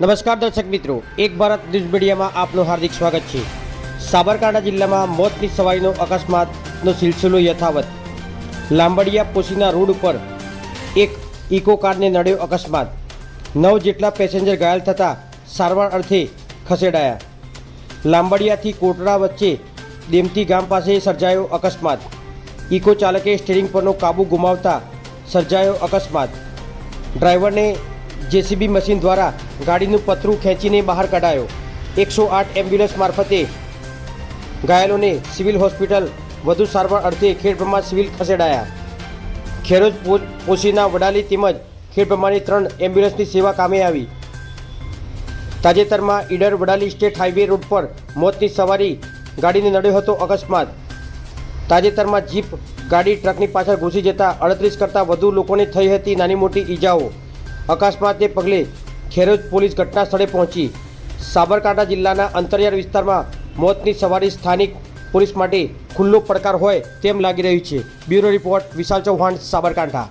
નમસ્કાર દર્શક મિત્રો, એક ભારત ન્યૂઝ મીડિયામાં આપનું હાર્દિક સ્વાગત છે. સાબરકાંઠા જિલ્લામાં મોતની સવારીનો અકસ્માતનો સિલસિલો યથાવત. લાંબડિયા પોશીના રોડ ઉપર એક ઇકો કારને નડ્યો અકસ્માત. નવ જેટલા પેસેન્જર ઘાયલ થતાં સારવાર અર્થે ખસેડાયા. લાંબડિયાથી કોટડા વચ્ચે દેમતી ગામ પાસે સર્જાયો અકસ્માત. ઇકો ચાલકે સ્ટીરિંગ પરનો કાબુ ગુમાવતા સર્જાયો અકસ્માત. ડ્રાઈવરને જેસીબી મશીન દ્વારા ગાડીનું પતરું ખેંચીને બહાર કઢાયો. એકસો આઠ એમ્બ્યુલન્સ મારફતે ઘાયલોને સિવિલ હોસ્પિટલ વધુ સારવાર અર્થે ખેડબ્રહ્મા સિવિલ ખસેડાયા. ખેરોજ પોશીના વડાલી તેમજ ખેડબ્રહ્માની ત્રણ એમ્બ્યુલન્સની સેવા કામે આવી. તાજેતરમાં Idar Vadali state highway road પર મોતની સવારી ગાડીને નડ્યો હતો અકસ્માત. તાજેતરમાં જીપ, ગાડી, ટ્રકની પાછળ ઘૂસી જતા અડત્રીસ કરતાં વધુ લોકોને થઈ હતી નાની મોટી ઈજાઓ. અકસ્માતને પગલે ખેરોજ પોલીસ ઘટના સ્થળે પહોંચી. સાબરકાંઠા જિલ્લાના અંતરિયાળ વિસ્તારમાં મોતની સવારી સ્થાનિક પોલીસ માટે ખુલ્લો પડકાર હોય તેમ લાગી રહ્યું છે. Bureau report Vishal Chauhan, Sabarkantha.